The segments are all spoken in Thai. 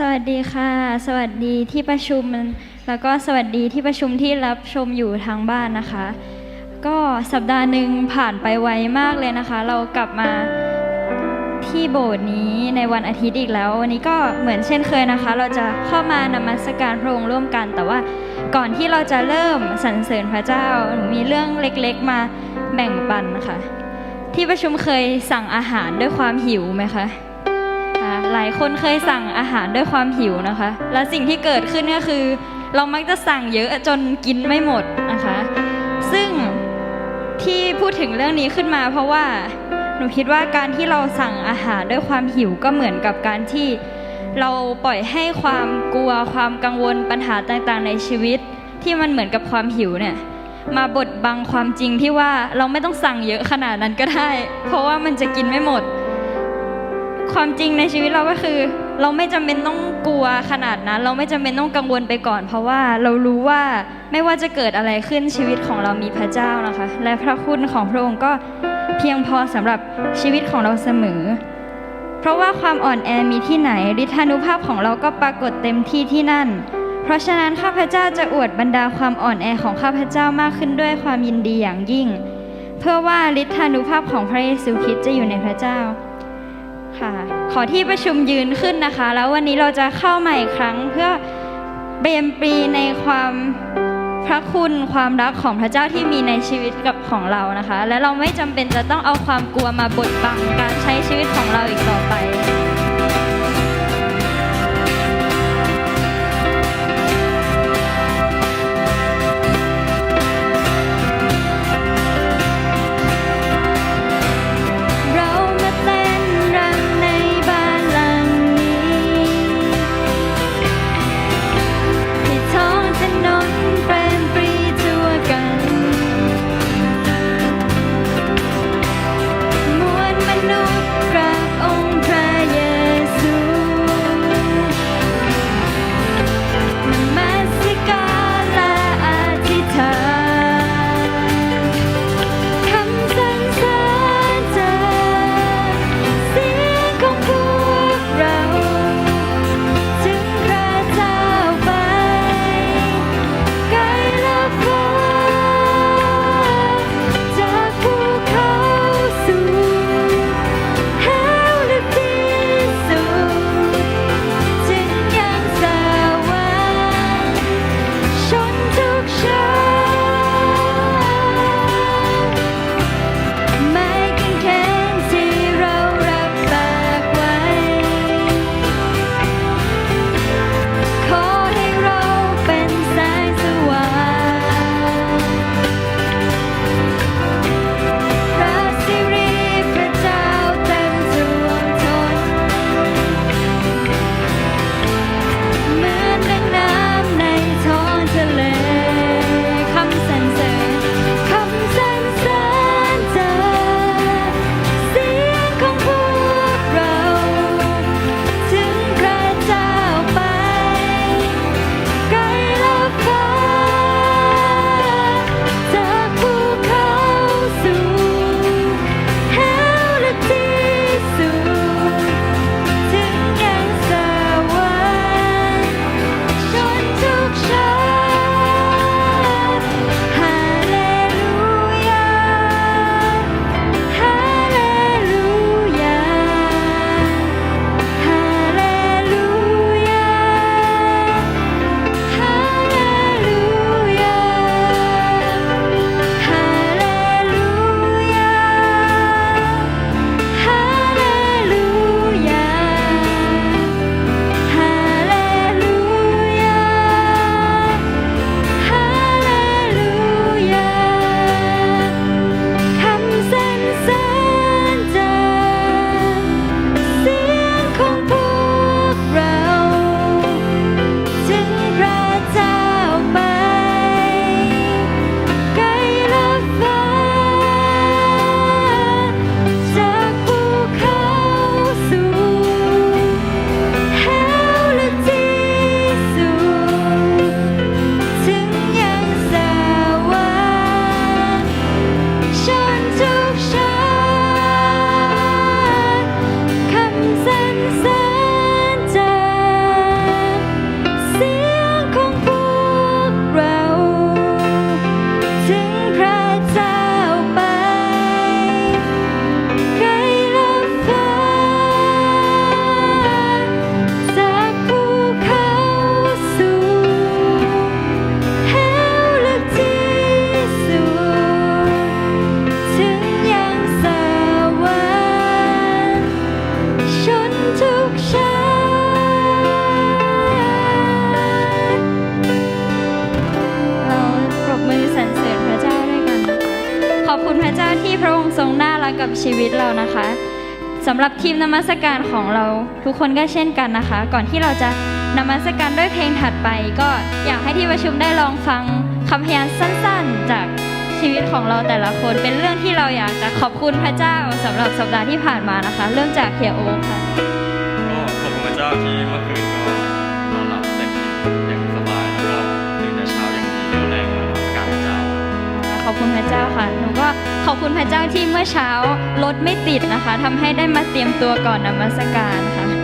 สวัสดีค่ะ สวัสดีที่ประชุม แล้วก็สวัสดีที่ประชุมที่รับชมอยู่ทางบ้านนะคะ ก็สัปดาห์หนึ่งผ่านไปไวมากเลยนะคะ เรากลับมาที่โบสถ์นี้ในวันอาทิตย์อีกแล้ว วันนี้ก็เหมือนเช่นเคยนะคะ เราจะเข้ามานมัสการพระองค์ร่วมกัน แต่ว่าก่อนที่เราจะเริ่มสรรเสริญพระเจ้าหนูมีเรื่องเล็กๆมาแบ่งปันนะคะที่ประชุมเคยสั่งอาหารด้วยความหิวไหมคะ หลายคนเคยสั่งอาหารด้วยความหิวนะคะ และสิ่งที่เกิดขึ้นก็คือ เรามักจะสั่งเยอะจนกินไม่หมดนะคะ ซึ่งที่พูดถึงเรื่องนี้ขึ้นมา เพราะว่าหนูคิดว่าการที่เราสั่งอาหารด้วยความหิวก็เหมือนกับการที่เราปล่อยให้ความกลัวความกังวลปัญหาต่างๆ ในชีวิต ที่มันเหมือนกับความหิวเนี่ยมาบดบังความจริงที่ว่าเราไม่ต้องสั่งเยอะขนาดนั้นก็ได้ เพราะว่ามันจะกินไม่หมด ความจริงในชีวิตเราก็คือ เราไม่จำเป็นต้องกลัวขนาดนั้น เราไม่จำเป็นต้องกังวลไปก่อน เพราะว่าเรารู้ว่าไม่ว่าจะเกิดอะไรขึ้นชีวิตของเรามีพระเจ้านะคะ และพระคุณของพระองค์ก็เพียงพอสำหรับชีวิตของเราเสมอ เพราะว่าความอ่อนแอมีที่ไหนฤทธานุภาพของเราก็ปรากฏเต็มที่ที่นั่น เพราะฉะนั้นข้าพเจ้าจะอวดบรรดาความอ่อนแอของข้าพเจ้ามากขึ้นด้วยความยินดีอย่างยิ่ง เพื่อว่าฤทธานุภาพของพระเยซูคริสต์จะอยู่ในพระเจ้า อที่ประชุมยืนขึ้นนะคะ แล้ววันนี้เราจะเข้ามาอีกครั้งเพื่อเบียนปรีในความพระคุณความรักของพระเจ้าที่มีในชีวิตกับของเรานะคะ และเราไม่จำเป็นจะต้องเอาความกลัวมาบดบังการใช้ชีวิตของเราอีกต่อไป รับทีมนมัสการของเราทุกคนก็เช่นกันนะคะ ก่อนที่เราจะนมัสการด้วยเพลงถัดไป ก็อยากให้ที่ประชุมได้ลองฟังคำพยานสั้นๆ จากชีวิตของเราแต่ละคนเป็นเรื่องที่เราอยากจะขอบคุณพระเจ้าสำหรับสัปดาห์ที่ผ่านมานะคะ เริ่มจากเฮียโอคค่ะก็ขอบคุณพระเจ้าที่เมื่อคืน ขอบคุณพระเจ้าที่เมื่อเช้ารถไม่ติดนะคะทำให้ได้มาเตรียมตัวก่อนนมัสการค่ะ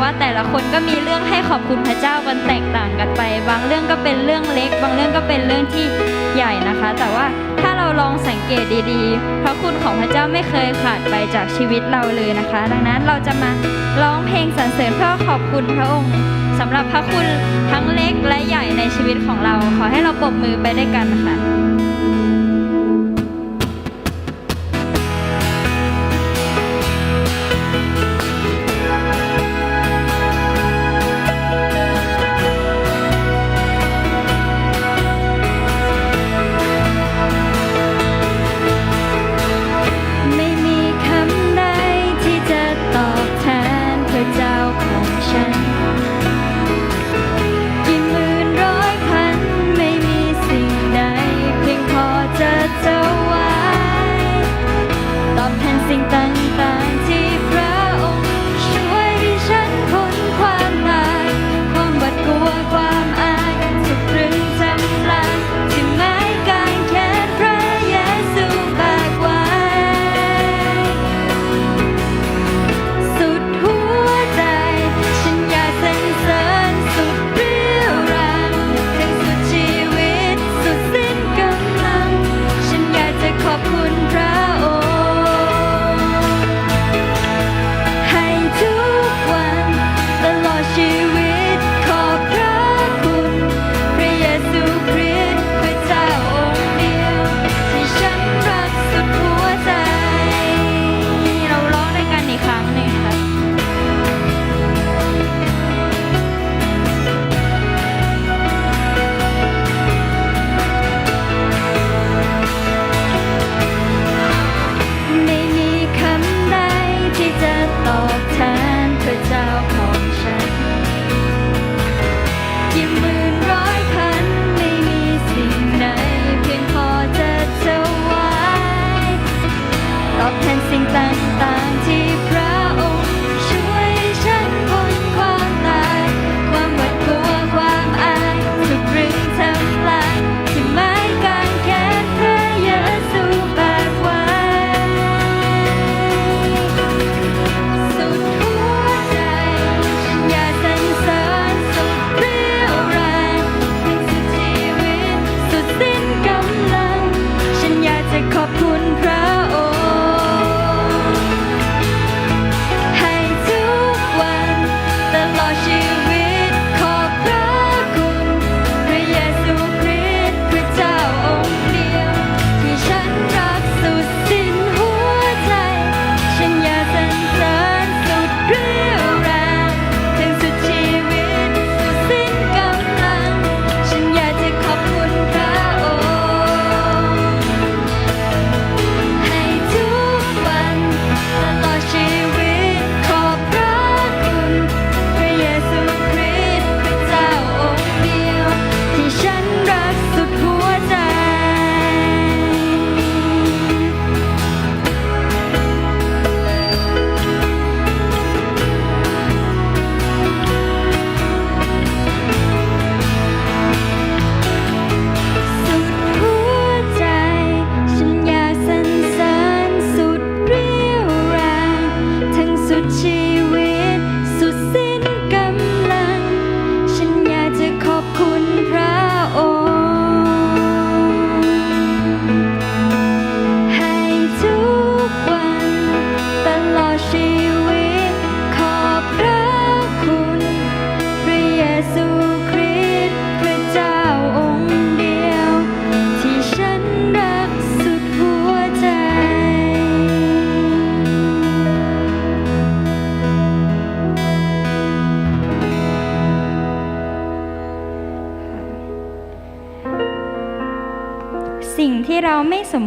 ว่าแต่ละคนก็มีเรื่องให้ขอบคุณพระเจ้ากันแตกต่างกันไป บางเรื่องก็เป็นเรื่องเล็ก บางเรื่องก็เป็นเรื่องที่ใหญ่นะคะ แต่ว่าถ้าเราลองสังเกตดีๆ พระคุณของพระเจ้าไม่เคยขาดไปจากชีวิตเราเลยนะคะ ดังนั้นเราจะมาร้องเพลงสรรเสริญเพื่อขอบคุณพระองค์สำหรับพระคุณทั้งเล็กและใหญ่ในชีวิตของเรา ขอให้เราปรบมือไปด้วยกันค่ะ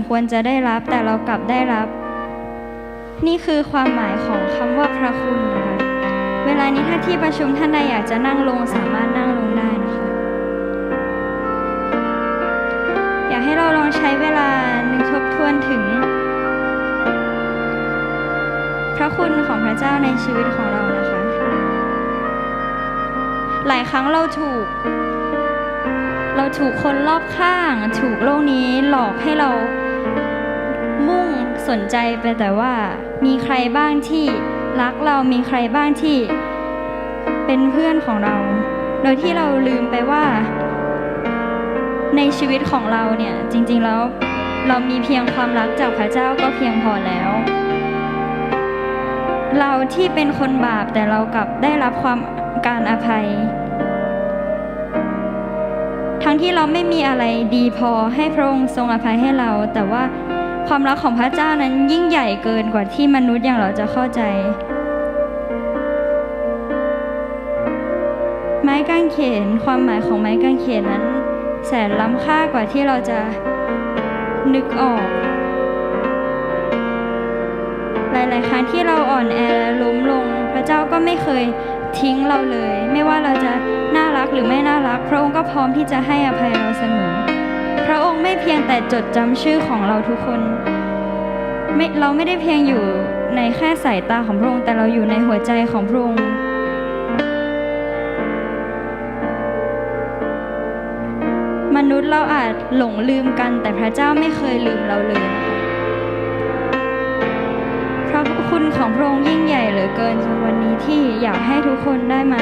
ควรจะได้รับแต่เรากลับได้รับ นี่คือความหมายของคำว่าพระคุณนะคะเวลานี้ถ้าที่ประชุมท่านใดอยากจะนั่งลงสามารถนั่งลงได้นะคะ อยากให้เราลองใช้เวลานึกทบทวนถึง พระคุณของพระเจ้าในชีวิตของเรานะคะ หลายครั้งเราถูก เราถูกคนรอบข้าง ถูกโลกนี้หลอกให้เรา มุ่งสนใจไปแต่ว่ามีใครบ้างที่รักเรามีใครบ้างที่เป็นเพื่อนของเรา โดยที่เราลืมไปว่า ในชีวิตของเราเนี่ยจริงๆแล้วเรามีเพียงความรักจากพระเจ้าก็เพียงพอแล้ว เราที่เป็นคนบาปแต่เรากลับได้รับความการอภัย ทั้งที่เราไม่มีอะไรดีพอให้พระองค์ทรงอภัยให้เรา แต่ว่า ความรักของพระเจ้านั้นยิ่งใหญ่เกินกว่าที่มนุษย์อย่างเราจะเข้าใจ ไม้กางเขนความหมายของไม้กางเขนนั้น แสนล้ำค่ากว่าที่เราจะนึกออก หลายๆครั้งที่เราอ่อนแอและล้มลง พระเจ้าก็ไม่เคยทิ้งเราเลย ไม่ว่าเราจะน่ารักหรือไม่น่ารัก พระองค์ก็พร้อมที่จะให้อภัยเราเสมอ พระองค์ ไม่เพียงแต่จดจำชื่อของเราทุกคนไม่เราไม่ได้เพียงอยู่ในแค่สายตาของพระองค์แต่เราอยู่ในหัวใจของพระองค์มนุษย์เราอาจหลงลืมกัน แต่พระเจ้าไม่เคยลืมเราเลยพระคุณของพระองค์ยิ่งใหญ่เหลือเกินจนวันนี้ที่อยากให้ทุกคนได้มา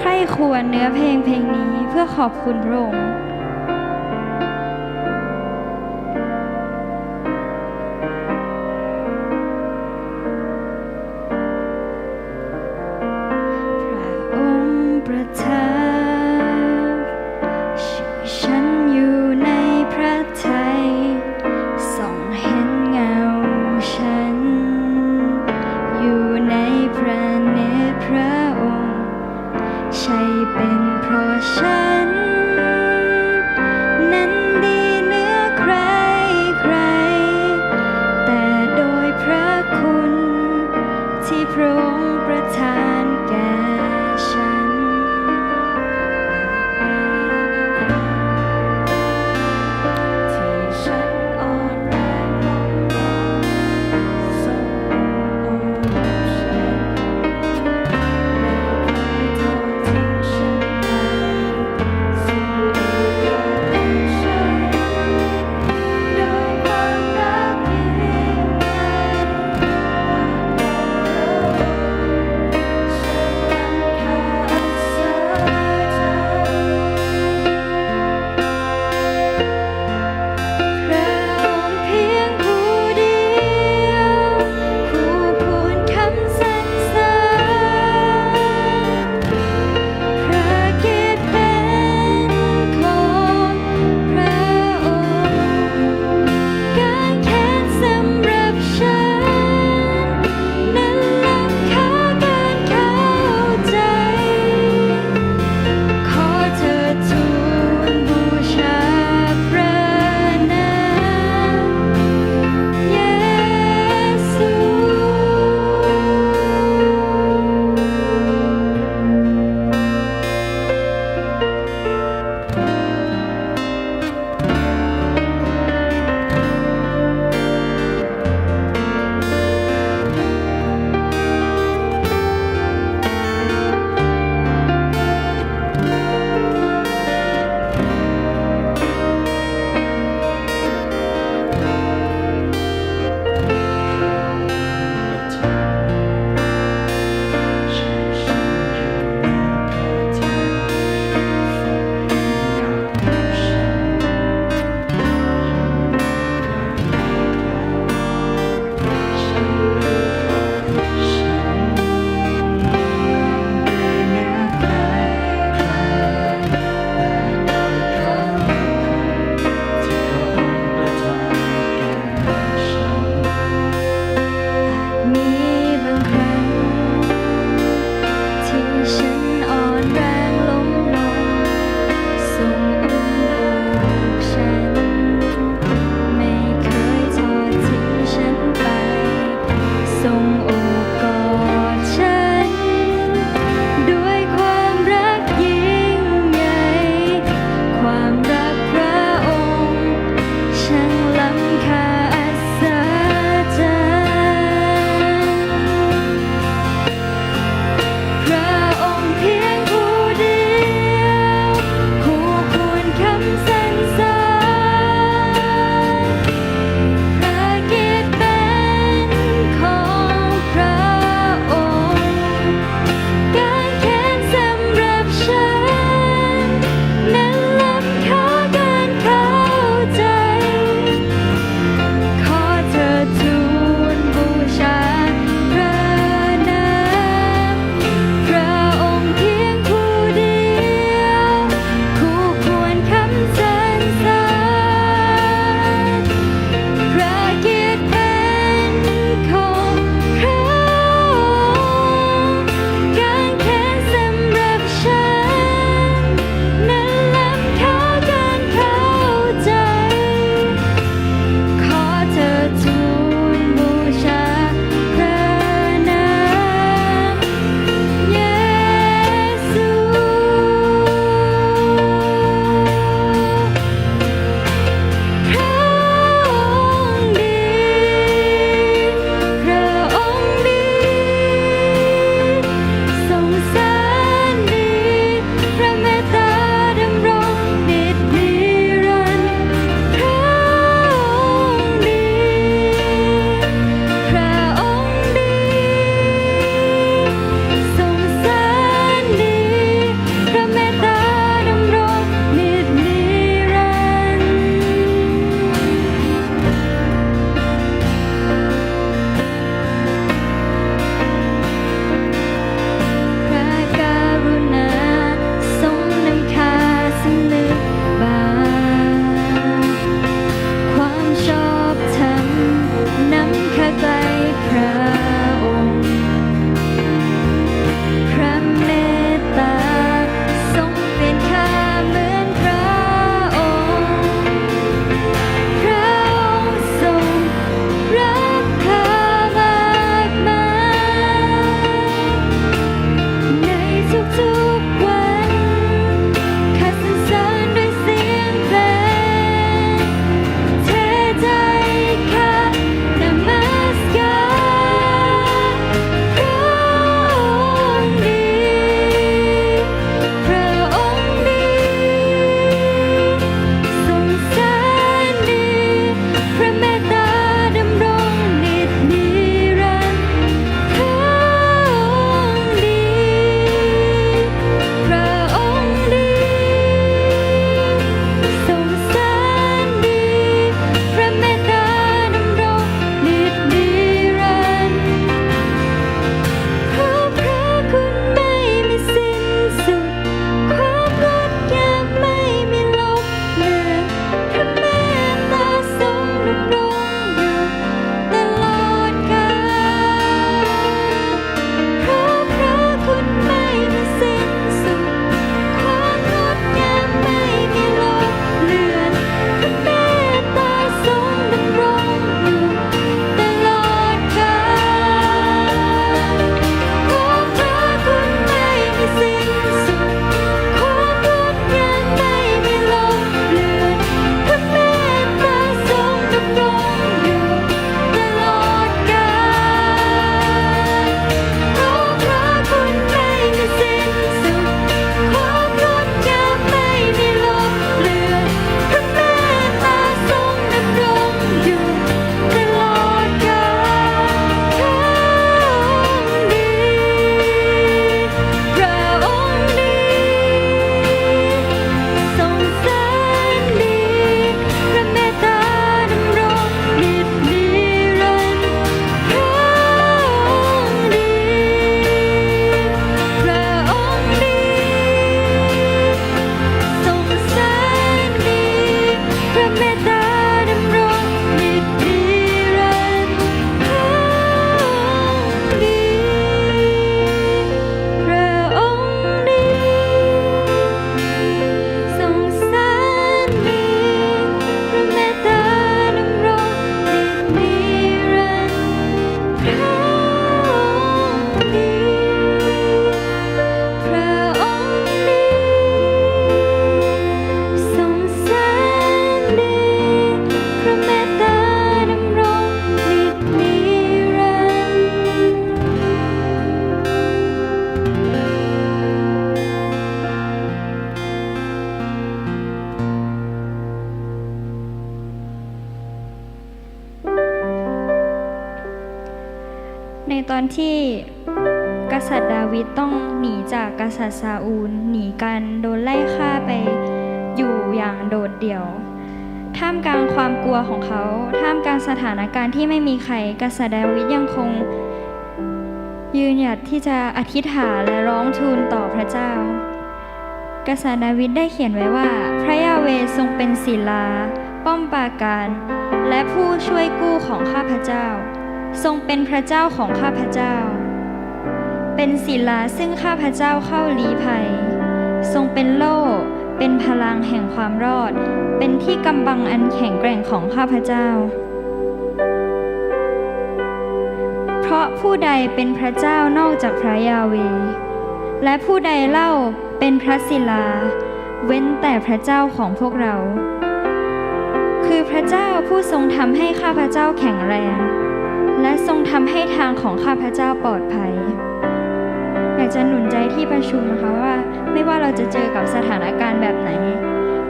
ใคร่ควรเนื้อเพลงเพลงนี้เพื่อขอบคุณพระองค์ ษัตริย์ดาวิดยังคง ยืนหยัดที่จะอธิษฐานและร้องทูลต่อพระเจ้า กษัตริย์ดาวิดได้เขียนไว้ว่า พระยาเวทรงเป็นศิลา ป้อมปราการ และผู้ช่วยกู้ของข้าพเจ้า ทรงเป็นพระเจ้าของข้าพเจ้า เป็นศิลาซึ่งข้าพเจ้าเข้าลี้ภัย ทรงเป็นโล่เป็นพลังแห่งความรอด เป็นที่กำบังอันแข็งแกร่งของข้าพเจ้า ราะผู้ใดเป็นพระเจ้านอกจากพระยาเว และผู้ใดเล่าเป็นพระศิลา เว้นแต่พระเจ้าของพวกเรา คือพระเจ้าผู้ทรงทำให้ข้าพระเจ้าแข็งแรง และทรงทำให้ทางของข้าพระเจ้าปลอดภัย อยากจะหนุนใจที่ประชุมนะคะว่า ไม่ว่าเราจะเจอกับสถานการณ์แบบไหน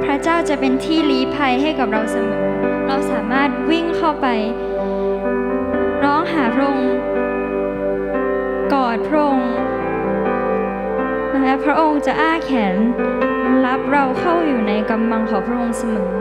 พระเจ้าจะเป็นที่ลี้ภัยให้กับเราเสมอ เราสามารถวิ่งเข้าไป องหาพระองค์กอดพระองค์และพระองค์จะอ้าแขนรับเราเข้าอยู่ในกำบังของพระองค์เสมอ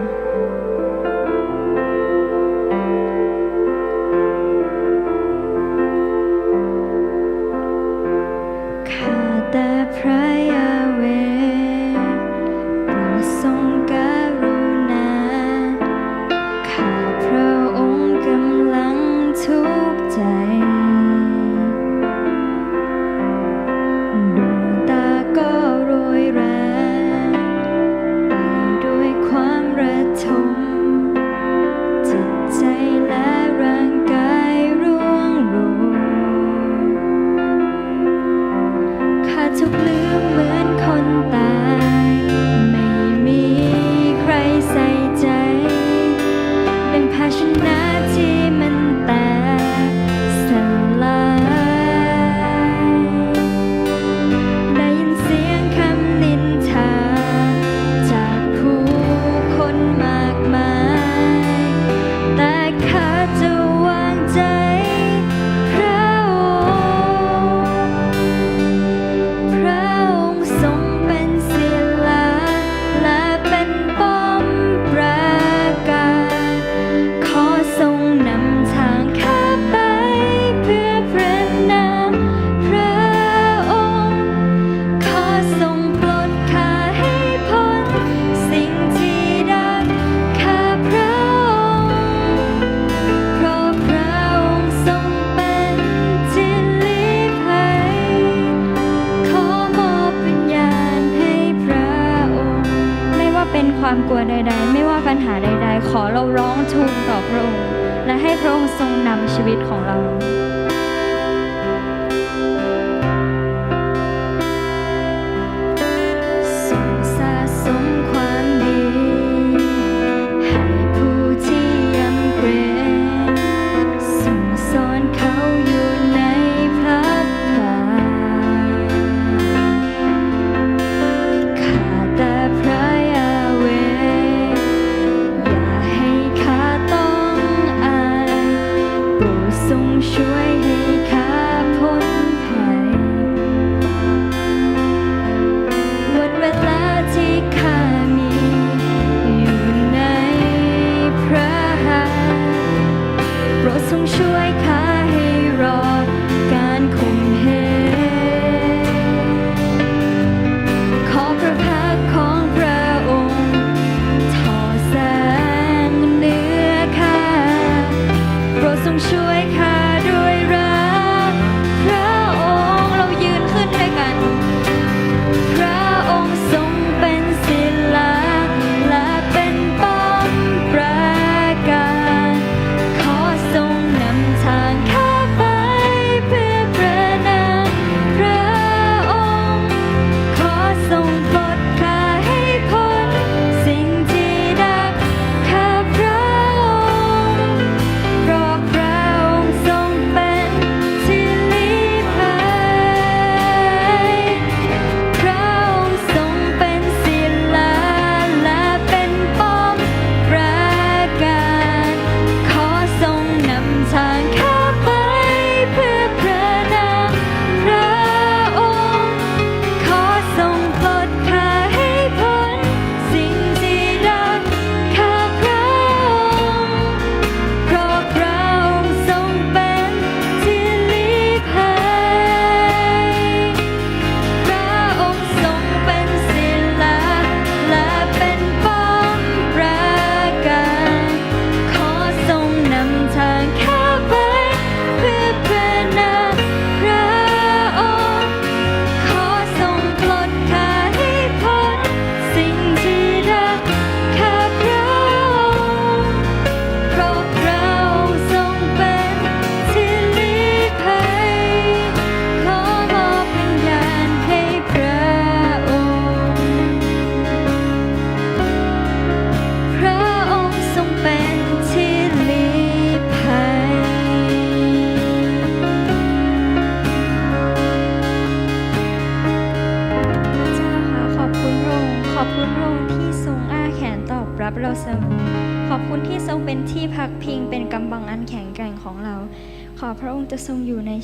อ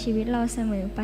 ชีวิตเราเสมอไป